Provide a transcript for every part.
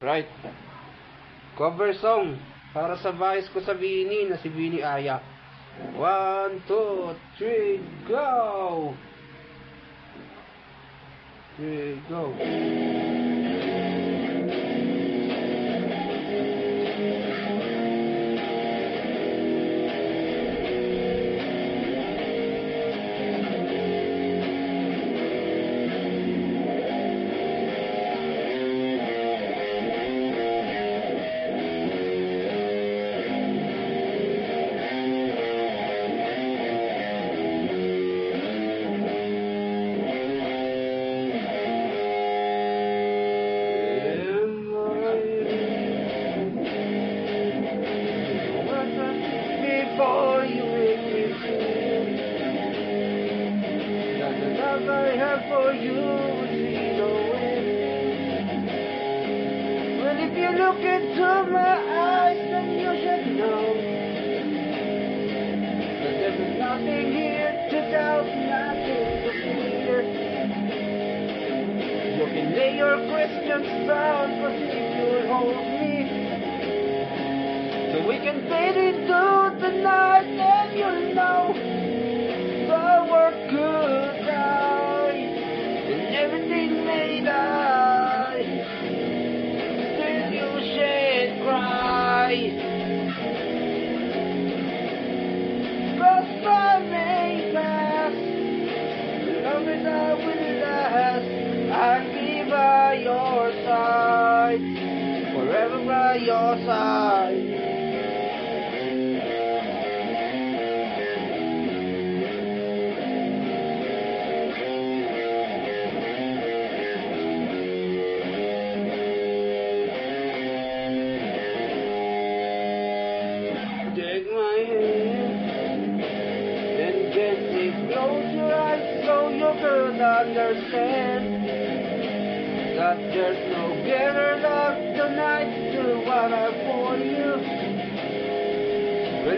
Right. Cover song para sa vice ko sa Bini na si Bini Aya. One, two, three, go! Three, go. I have for you is if you look into my eyes, then you should know that there's nothing here nothing to fear. You can lay your questions down, but if you'll hold me. So we can fade into the night and you'll know Your yourself.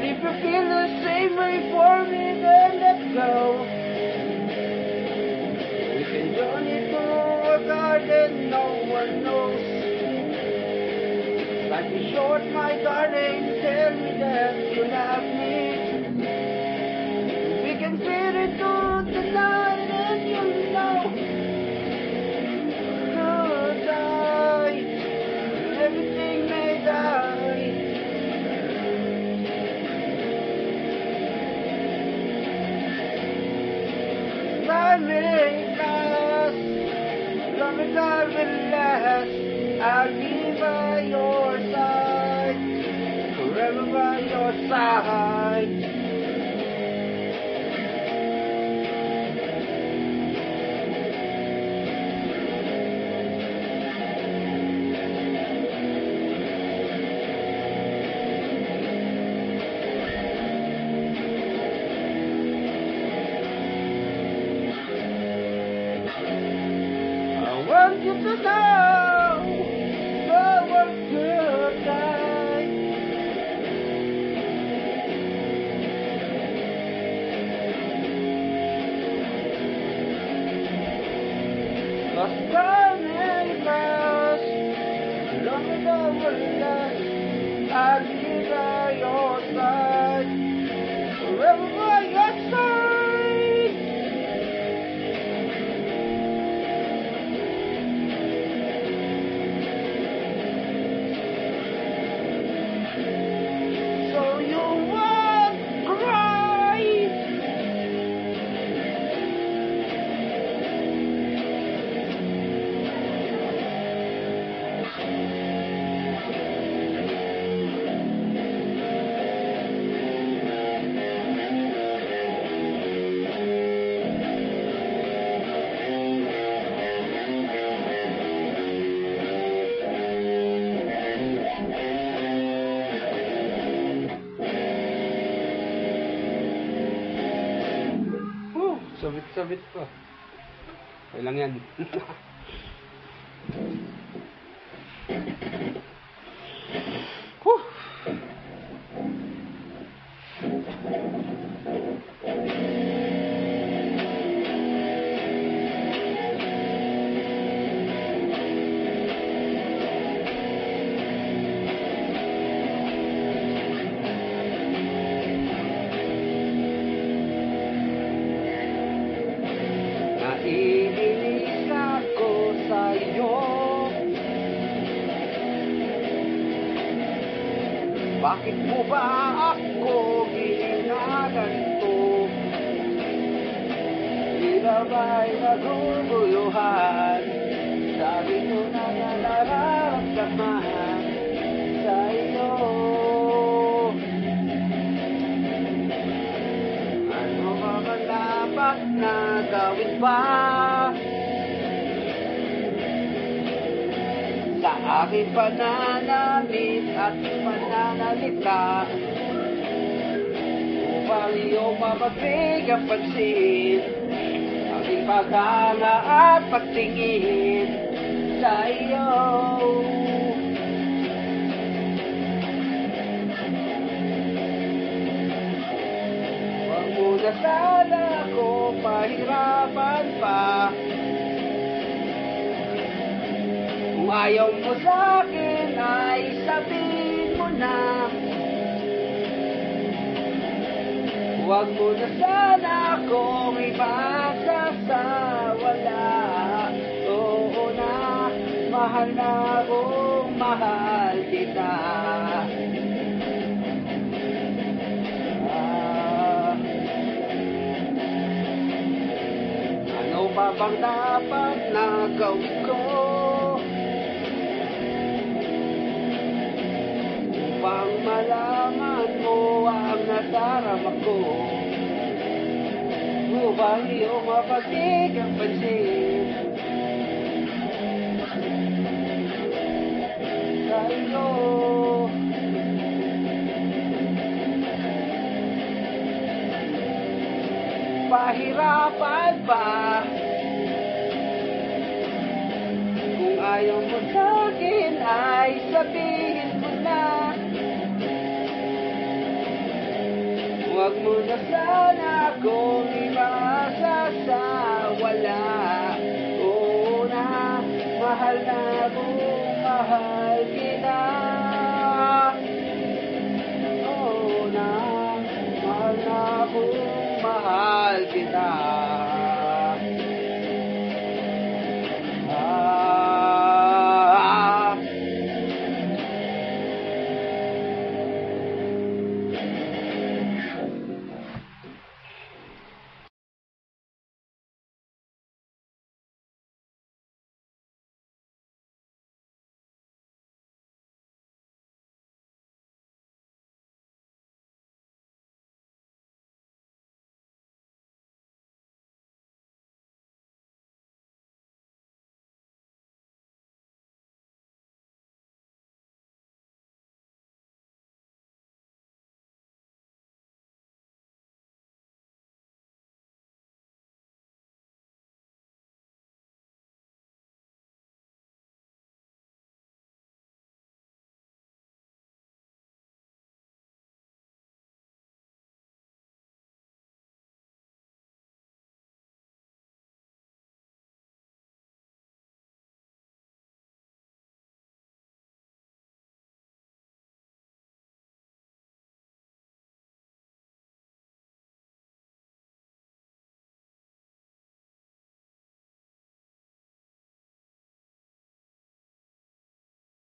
If you feel the same way for me, then let's go. We can journey through a garden no one knows. Life is short, my darling, tell me that you love me. I'll be by your side, forever by your side. Want you to know Lord, sabit-sabit pa. Okay yan. Bakit mo ba ako ginaganto? Tila ba'y naguguluhan? Sabi ko na na nararamdaman sa iyo Ano ba ba dapat na gawin pa? Aking pananamit at pananalita Upang iyong mapagbigang pansin Aking paghanga at pagtingin sa iyo. Huwag mo na sana ako pahirapan pa ayaw mo sa akin ay sabihin mo na. Huwag mo na sana akong ipasasawala Oo na, mahal na akong mahal kita. Ah, Ano pa bang dapat na gawin Upang malaman mo ang nadarama ko Upang iyong mapagbigang pansin Sa iyo. Pahirapan pa Kung ayaw mo sa akin ay sabihin Huwag mo na sana akong ipasasawala Oo na, mahal na akong mahal kita. Oo na, mahal na akong mahal kita